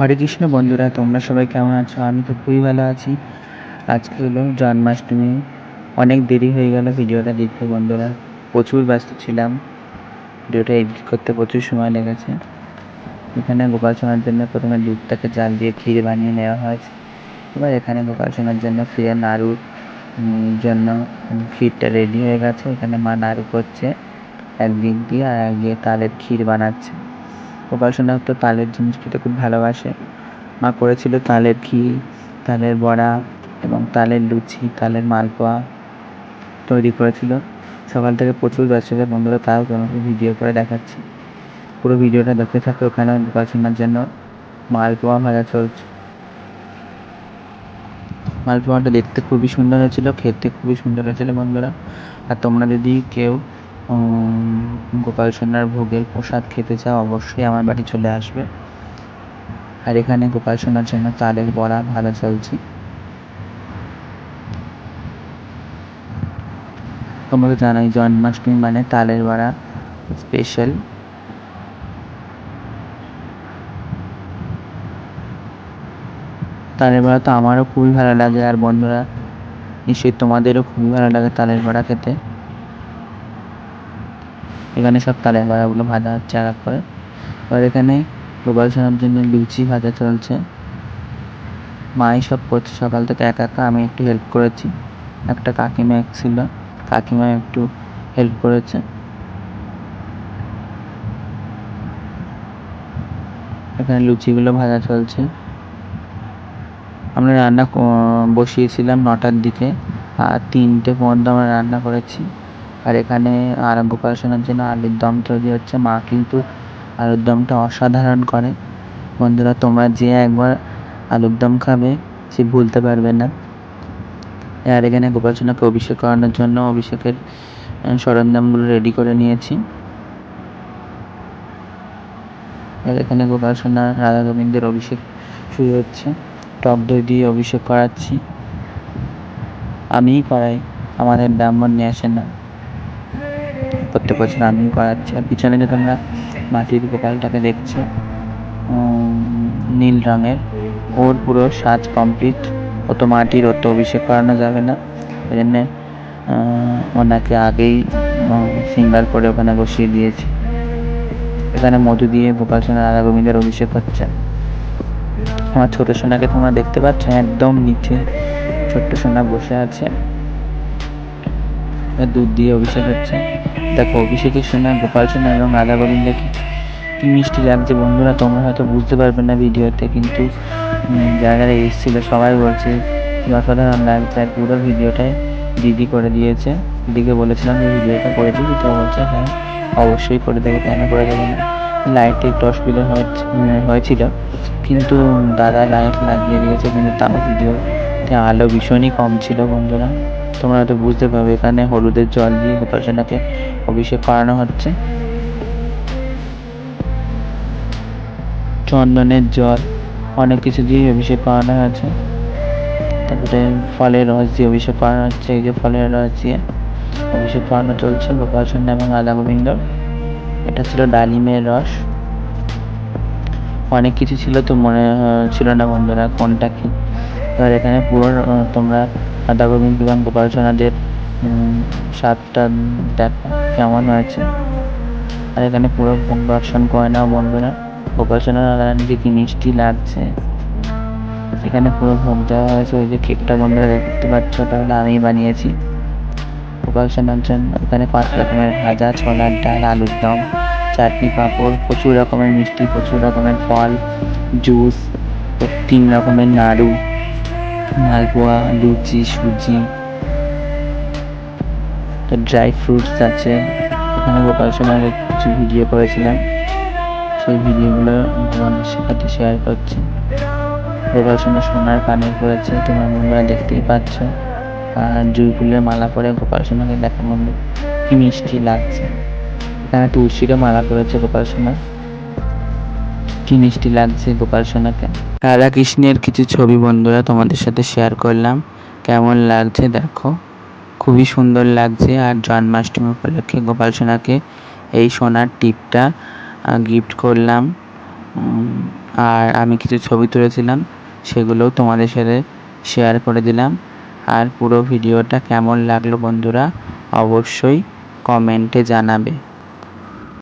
হরে কৃষ্ণ বন্ধুরা, তোমরা সবাই কেমন আছো? আমি তো খুবই ভালো আছি। আজকে হলো জন্মাষ্টমী। অনেক দেরি হয়ে গেল ভিডিওটা দেখতে বন্ধুরা। প্রচুর ব্যস্ত ছিলাম। ভিডিওটা এডিট করতে প্রচুর সময় লেগেছে। এখানে গোপাল সোনার জন্য প্রথমে দুধটাকে জাল দিয়ে ক্ষীর বানিয়ে নেওয়া হয়েছে। এবার এখানে গোপাল সোনার জন্য ফিরে নাড়ুর জন্য ক্ষীরটা রেডি হয়ে গেছে। এখানে মা নাড়ু করছে। একদিক দিয়ে আর একদিকে তালের ক্ষীর বানাচ্ছে। সোনা তো তালের জিনিস খেতে খুব ভালোবাসে। মা করেছিল তালের ক্ষীর তালের বড়া এবং তালের লুচি, তালের মালপোয়া তৈরি করেছিল। সকাল থেকে প্রচুর ব্যস্ত বন্ধুরা তাও তোমাকে ভিডিও করে দেখাচ্ছি। পুরো ভিডিওটা দেখতে থাকে ওখানে সোনার জন্য। মালপোয়া ভাজা চলছে। মালপোয়াটা দেখতে খুবই সুন্দর হয়েছিল, খেতে খুবই সুন্দর হয়েছিল বন্ধুরা। আর তোমরা যদি কেউ গোপাল সোনার ভোগের প্রসাদ খেতে চাও, অবশ্যই আমার বাড়ি চলে আসবে। আর এখানে গোপাল সোনার জন্য তালের বড়া ভালো চলছে তোমরা তো জানোই জন্মাষ্টমী মানে তালের বড়া স্পেশাল তালের বড়া তো আমারও খুবই ভালো লাগে, আর বন্ধুরা নিশ্চয়ই তোমাদেরও খুবই ভালো লাগে তালের বড়া খেতে। এখানে সব তালের বড়াগুলো ভাজা হচ্ছে এক এক করে। আর এখানে গোপাল সোনার জন্য লুচি ভাজা চলছে, মাই সব করছে সকাল থেকে একা একা, আমি একটু হেল্প করেছি। একটা কাকিমা এক ছিল, কাকিমা একটু হেল্প করেছে। এখানে লুচিগুলো ভাজা চলছে। আমরা রান্না বসিয়েছিলাম নটার দিকে, আর তিনটে পর্যন্ত আমরা রান্না করেছি। আর এখানে আর গোপাল জন্য আলুর দম তৈরি হচ্ছে। মা কিন্তু আলুর দমটা অসাধারণ করে। বন্ধুরা, তোমরা যে একবার আলুর দম খাবে, সে ভুলতে পারবে না। আর এখানে গোপাল সোনাকে অভিষেক করানোর জন্য অভিষেকের সরঞ্জামগুলো রেডি করে নিয়েছি। আর এখানে গোপাল রাধা গোবিন্দের অভিষেক শুরু হচ্ছে। টক দই দিয়ে অভিষেক করাচ্ছি। আমিই করাই, আমাদের ব্রাহ্মণ নিয়ে আসে না। প্রত্যেক বছর আমিই করাচ্ছি আর পিছনে যে তোমরা মাটির গোপালটাকে দেখছ নীল রঙের, ওর পুরো সাজ কমপ্লিট ও তো মাটির ও তো অভিষেক করানো যাবে না। ওই জন্যে ওনাকে আগেই সিঙ্গার করে ওখানে বসিয়ে দিয়েছি। এখানে মধু দিয়ে গোপাল সোনা রাধা গোবিন্দের অভিষেক হচ্ছে আমার ছোট সোনাকে তোমরা দেখতে পাচ্ছ? একদম নিচে ছোট্ট সোনা বসে আছে। দুধ দিয়ে অভিষেক হচ্ছে। দেখো, অভিষেকের সময় গোপাল সোনা এবং রাধা গোবিন্দকে কি মিষ্টি লাগছে বন্ধুরা? তোমরা হয়তো বুঝতে পারবে না ভিডিওতে, কিন্তু যারা যারা এসেছিল, সবাই বলছে অসাধারণ লাগছে। আর পুরো ভিডিওটাই দিদি করে দিয়েছে। দিদিকে বলেছিলাম যে ভিডিওটা করে দিবি, তো বলছে হ্যাঁ অবশ্যই করে দেবো। কেন করে দেবো না? লাইটে একটু অসুবিধা হয়েছিল। কিন্তু দাদা লাইট লাগিয়ে দিয়েছে, কিন্তু তাও ভিডিওতে আলো ভীষণই কম ছিল বন্ধুরা। তোমরা হয়তো বুঝতে পারবে, এখানে হলুদের জল দিয়ে গোপাল সোনাকে অভিষেক করানো হচ্ছে। চন্দনের জল, অনেক কিছু দিয়ে অভিষেক করানো হয়েছে। তারপরে ফলের রস দিয়ে অভিষেক করানো হচ্ছে, এই যে ফলের রস দিয়ে অভিষেক করানো চলছে গোপাল এবং রাধা গোবিন্দ। এটা ছিল ডালিমের রস। অনেক কিছু ছিল তো মনে ছিল না বন্ধুরা কোনটা কি। এবার এখানে পুরো তোমরা এবং গোপাল সোনাদের উম, স্বাদটা দেখো কেমন হয়েছে? আর এখানে পুরো দর্শন করে নাও বন্ধুরা রাধারানীকে কি মিষ্টি লাগছে? এখানে পুরো ভোগ দেওয়া হয়েছে ওই যে কেকটা বন্ধুরা দেখতে পাচ্ছ তাহলে আমি বানিয়েছি। সোনার জন্য এখানে পাঁচ রকমের ভাজা ছোলার ডাল আলুর দম চাটনি পাঁপড় প্রচুর রকমের মিষ্টি প্রচুর রকমের ফল জুস তিন রকমের নাড়ু। মালপোয়া লুচি, সুজি ড্রাই ফ্রুটস আছে। এখানে গোপাল সোনার কিছু ভিডিও করেছিলাম। সেই ভিডিওগুলো তোমাদের সাথে শেয়ার করছি। গোপাল সোনা সোনার কানের করেছে, তোমার বন্ধুরা দেখতেই পাচ্ছ। আর জুই ফুলের মালা পরে গোপাল সোনাকে দেখা বন্ধু কি মিষ্টি লাগছে। এখানে তুলসীরও মালা করেছে গোপাল সোনা। কি মিষ্টি লাগছে গোপাল সোনাকে? রাধা কৃষ্ণের কিছু ছবি বন্ধুরা তোমাদের সাথে শেয়ার করলাম। কেমন লাগছে দেখো। খুবই সুন্দর লাগছে আর জন্মাষ্টমী উপলক্ষে গোপাল সোনাকে এই সোনার টিপটা গিফট করলাম। আর আমি কিছু ছবি তুলেছিলাম, সেগুলোও তোমাদের সাথে শেয়ার করে দিলাম। আর পুরো ভিডিওটা কেমন লাগল বন্ধুরা, অবশ্যই কমেন্টে জানাবে।